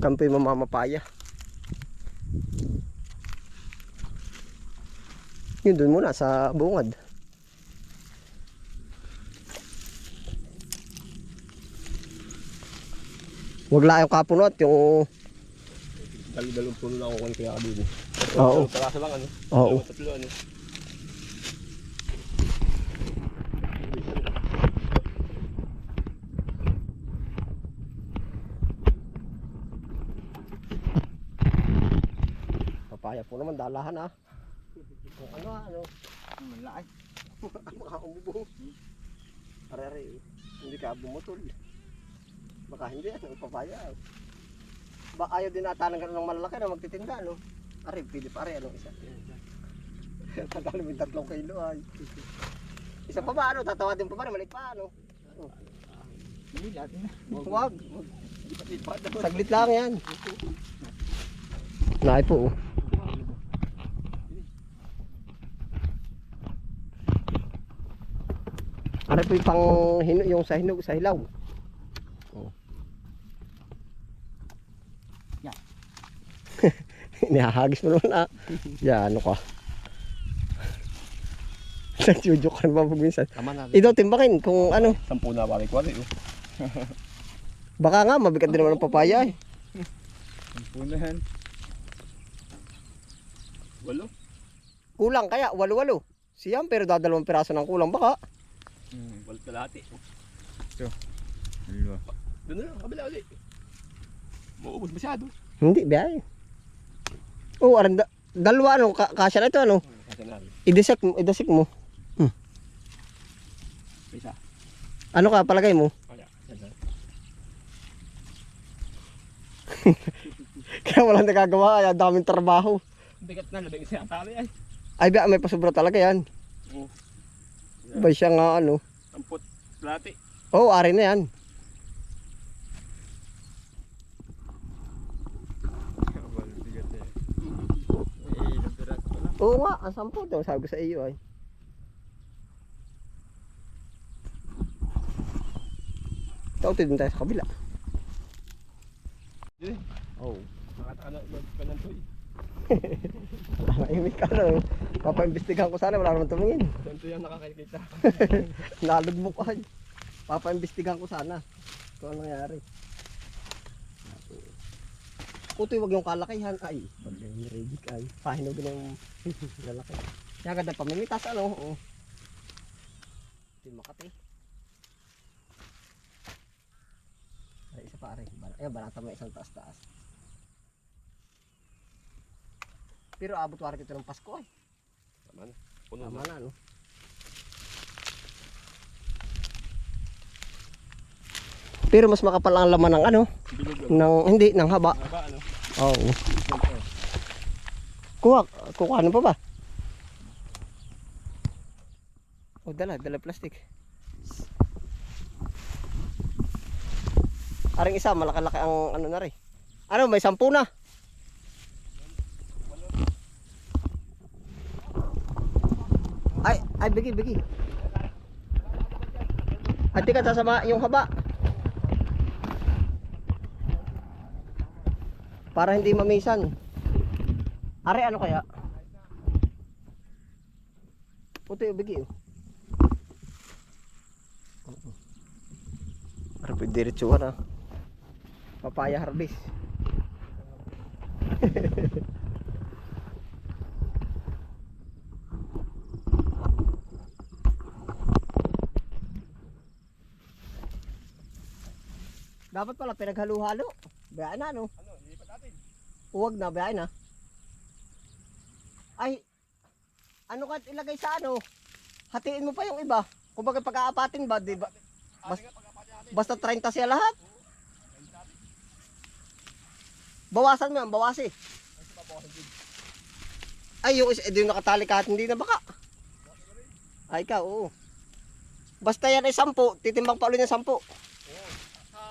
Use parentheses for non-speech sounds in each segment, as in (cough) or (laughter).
Kampoy mamamapaya. Yun doon muna sa bungad. Huwag lang yung kapunot, yung... Dalo-dalong puno na ako kung kaya ka din. Oo. Pagkasa lang ano. Oo. Tatlo ano. Papaya po naman, dalahan ah. Kung ano ah, ano. Malaki. (laughs) Baka umubo. Are, are, hindi ka bumutol. Baka hindi, ano, papaya. Ba, ayaw din ata ng ganun ng malalaki na magtitinda, no? Are, pili pa, are, anong isa? (laughs) Tagal mo tatlong kilo, ay. Isa pa ba, ano? Tatawa din pa ba, maliit pa, ano? Hindi, dati na. Huwag. Saglit lang yan. Naay po, oh. Ano po yung pang hino, yung sa hinog, sa hilaw? Oh. Yan. (laughs) Nihahagis mo naman ah. Yan, ano ka. (laughs) Nagjujukan ba pag minsan? Tama na. Ito, timbakin kung ano. Sampu na pare kwari. Oh. (laughs) Baka nga, mabigat din naman ang papaya eh. Ang punahan. Walo. Kulang kaya, walo-walo. Siyam, pero dadalawang piraso ng kulang baka. Hmm. Walo kalahati. Dalawa. Doon na, kabila ulit. Mauubos masyado. Hindi, biyahe. Oo, oh, aranda. Dalawa ano, ka kasya na ito ano. Kasi na. Idesik mo, idesik mo. Isa. Ano ka, palagay mo? Kaya. Isa. (laughs) Kaya walang nagagawa, kaya daming trabaho. Bigat na, labing isa yata ay. Ay, biya, may pasubra talaga yan. Oo. Ba siya nga ano. Samput. Kalahati. Oo, oh, ari na yan. Oo nga, ang sampu daw, sabi ko sa iyo ay. Tauti din tayo sa kabila. Oh. Nakataka na, ka ng toy. Tahimik ka ano. Papaimbestigahan ko sana, wala naman tumingin. Saan to yung nakakakita? (laughs) Nalugmok ka. Papaimbestigahan ko sana. Kung ano nangyari. Kutoy, wag yung kalakihan. Ay, pag yung ka ay. Pahinog na yung (laughs) lalaki. Kaya ganda pamimitas ano. Oo. Ito yung makati. Ay, isa pa rin. Ayan, banata may isang taas-taas. Pero abot warit ito ng Pasko ay. Tama na. Puno Tama na. na, no? Pero mas makapal ang laman ng ano, Bilog ng hindi ng haba. Haba ano? Oo. Kuha, kuha ano pa ba? Oh, dala, dala plastic. Aring isa, malaki-laki ang ano na rin. Ano, may sampu na. Ay, bigi, bigi. At ka sasama yung haba. Para hindi mamisan. Are, ano kaya? Puto yung bigi, oh. Para pwede diretsuhan, ah. Papaya harvest. (laughs) Dapat pala pinaghalo-halo. Bayaan na, no? Ano, ilipat natin. Huwag na, bayaan na. Ay, ano ka ilagay sa ano? Hatiin mo pa yung iba. Kung baga pag-aapatin ba, di ba? Bas- Basta pagkapatid natin. Basta 30 siya lahat. Bawasan mo yan, bawasi. Ay, yung isa, eh, yung nakatali ka, hindi na baka. Ay, ikaw, oo. Basta yan ay 10, titimbang pa ulit ng 10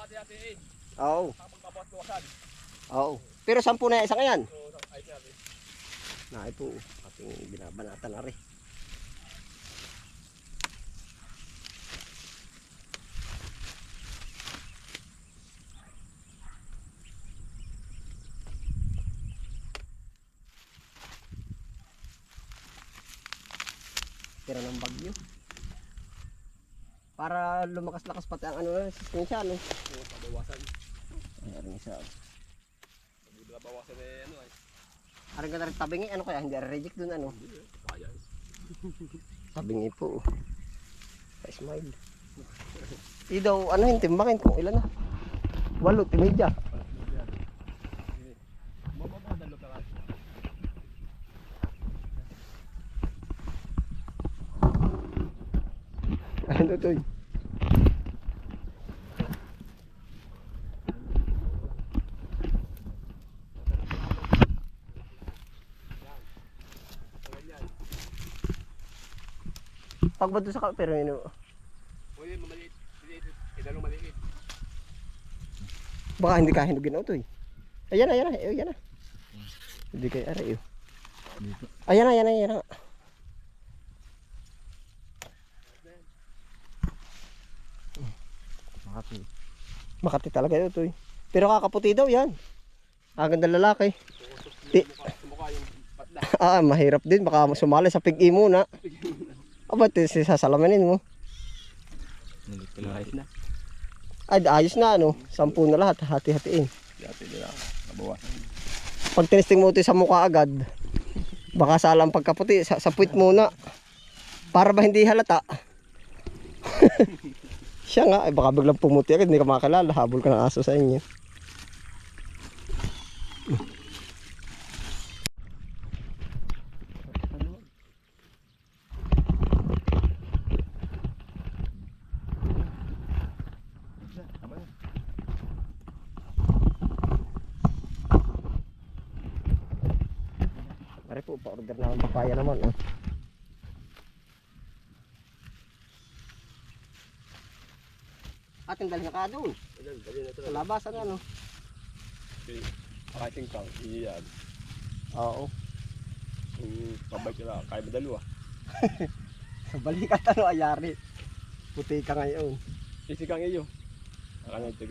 hati-hati eh. Oo. Tamang kabawas-bawasan. Oo. Pero sampu na isang yan. So. Na ito, ating binabanata na rin. tira ng bagyo para lumakas-lakas pati ang ano eh, na resistensya no? Oo, pabawasan. Ayan isa. Hindi ba bawasan eh, ano eh. Aring ka tabingi, ano kaya? Hindi reject dun, ano? Kaya. Tabingi po. Pa-smile. Hindi daw, ano yung timbakin kung ilan na? Walo, timidya. Ano to? Ba doon sa ka, pero yun, Uy, mamaliit. Maliit. Idalong maliit. baka hindi ka hinugin auto eh. Ayan na, ayan na, ayan na. Hindi kayo aray eh. Ayan na, ayan na, ayan na. Makati. Makati talaga yun ito eh. Pero kakaputi daw yan. Ah, ganda lalaki. Ti-. Ah, mahirap din. Baka sumali sa pig muna. Aba, ito sasalamanin mo. Lang. Ayos na. Ay, ayos na ano. Sampu na lahat. Hati-hatiin. Dati nila. Nabawasan. Pag tinisting mo ito sa mukha agad, baka salang pagkaputi. Sa, sa puwit muna. Para ba hindi halata? (laughs) Siya nga, eh, baka biglang pumuti agad. Hindi ka makakilala. Habol ka ng aso sa inyo. Tama na. Pare po, pa-order na ng papaya naman. Oh. Ating dalhin ka doon. Na. Sa labasan ano. Pakating kang. Iyan. Oo. Kung pabay ka lang. Kaya madalo ah. (laughs) Sa balikat ano ayari. Puti ka ngayon. Isi kang iyo. Akala ito.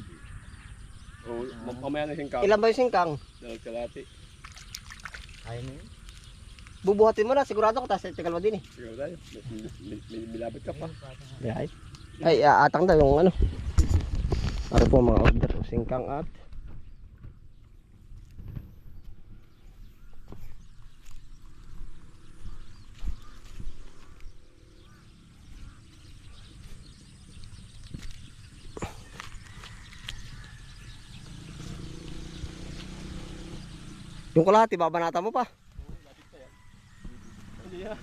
O, mamaya na siyang kang. Ilan ba yung singkang? Dalag kalati. Ayaw mo yun? Bubuhatin mo na, sigurado ko, tapos tigal mo din eh. Siguro tayo. Milabot ka pa. Ay, ay aatang daw yung ano. Ano po mga order singkang at Yung kulati, babanata mo pa. Hindi ah.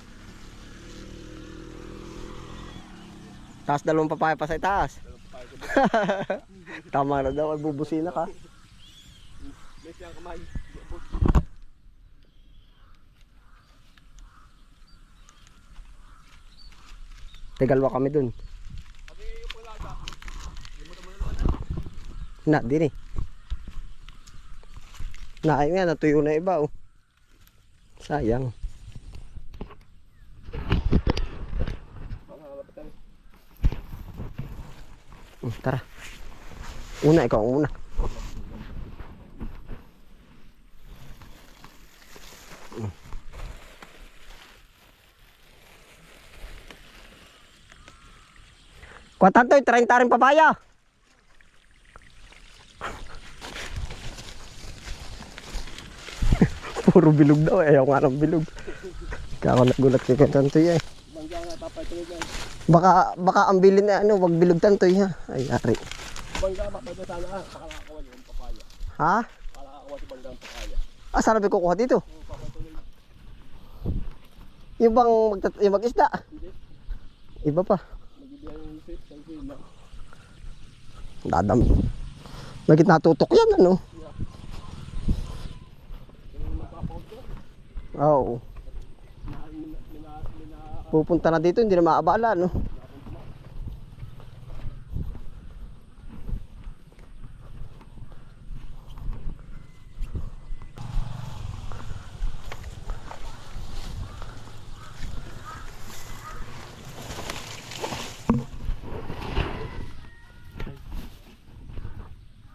Taas dalawang papaya pa sa itaas. Tama na daw, bubusina ka. May siyang kamay. Tegalwa kami dun. Na, din eh. Na, ayun nga, natuyo na iba oh. Sayang. Mga lapatan. Hmm, tara. Una, ikaw una. Hmm. Kuwatan to, 30 rin papaya. (laughs) Puro bilog daw, ayaw nga ng bilog. Kaya ako nagulat kay Kantantoy eh. Bangga nga dyan. Baka, baka ang bilin na ano, wag bilog tantoy ha. Ay, ari. Bangga papayto sana ah. Pakalakawan yung papaya. Ha? Pakalakawan si bangga ang papaya. Ah, natin kukuha dito? Yung bang magtat yung mag-isda? Iba pa. Dadam. Nagit natutok yan, ano? Oo. Pupunta na dito, hindi na maabala, no?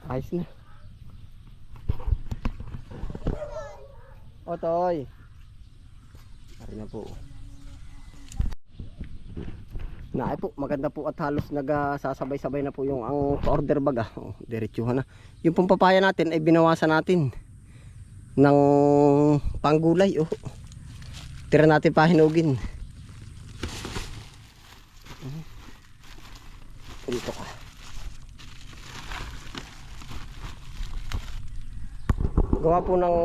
Ayos na. Otoy. Ari na po. Na po, maganda po at halos nagsasabay-sabay na po yung ang order bag ah. Oh, diretsuhan na. Yung pong papaya natin ay binawasan natin ng panggulay oh. Tira natin pahinugin. Mhm. Dito ka. Gawa po ng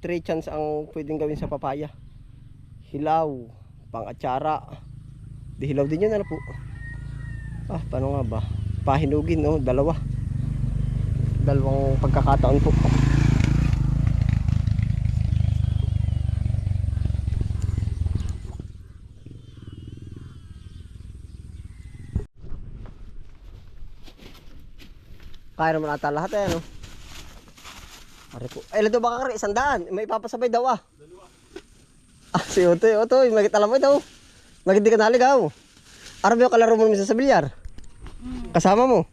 3 chance ang pwedeng gawin sa papaya. Hilaw, pang-atsara. Di hilaw din yun ano po. Ah, paano nga ba? Pahinugin, no? Dalawa. Dalawang pagkakataon po. Kaya naman ata lahat eh, no? Pare po. Ay, lado baka kari, isang daan. May papasabay daw ah. Ah, si Utoy, Utoy, magit alam mo daw. Magit di ka naligaw. Arabi yung kalaro mo naman sa bilyar. Kasama mo.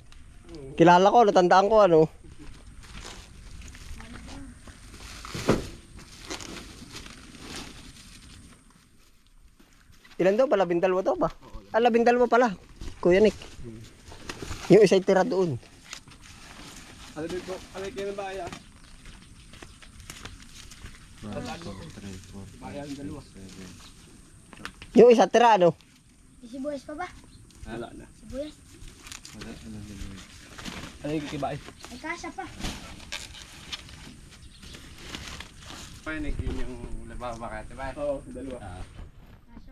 Kilala ko, natandaan ko ano. Ilan daw ba? Labindalwa daw ba? Ah, labindalwa pala. Kuya Nick. Yung isa'y tira doon. Ano dito? Ano kayo ng baya? Bayan dalawa. Yung isa tira ano? Sibuyas pa ba? Wala na. Sibuyas? Ano yung kikibay? May kasa pa. Kaya naging yung nababakate ba? Oo, dalawa. Kaso.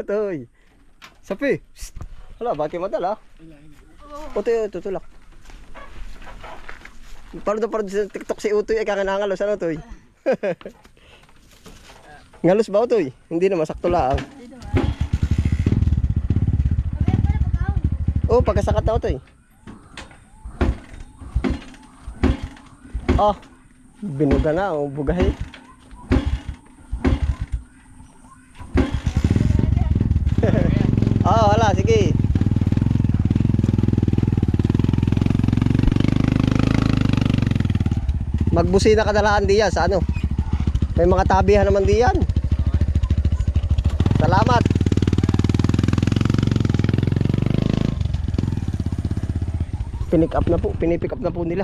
Atoy. Sapi. Psst. Hala, bakit madala? Utoy, tutulak. Parang daw parang sa TikTok si Utoy ay kakanangalos. Ano, Utoy? (laughs) Ngalos ba, Utoy? Hindi na, masakto lang. Pagkaon. Oh, pagkasakat na, Utoy. Oh, binuga na, oh, bugahe. (laughs) Ah, wala, sige. Magbusina ka dalaan diyan sa ano. May mga tabihan naman diyan. Salamat. Pinick up na po, pinipick up na po nila.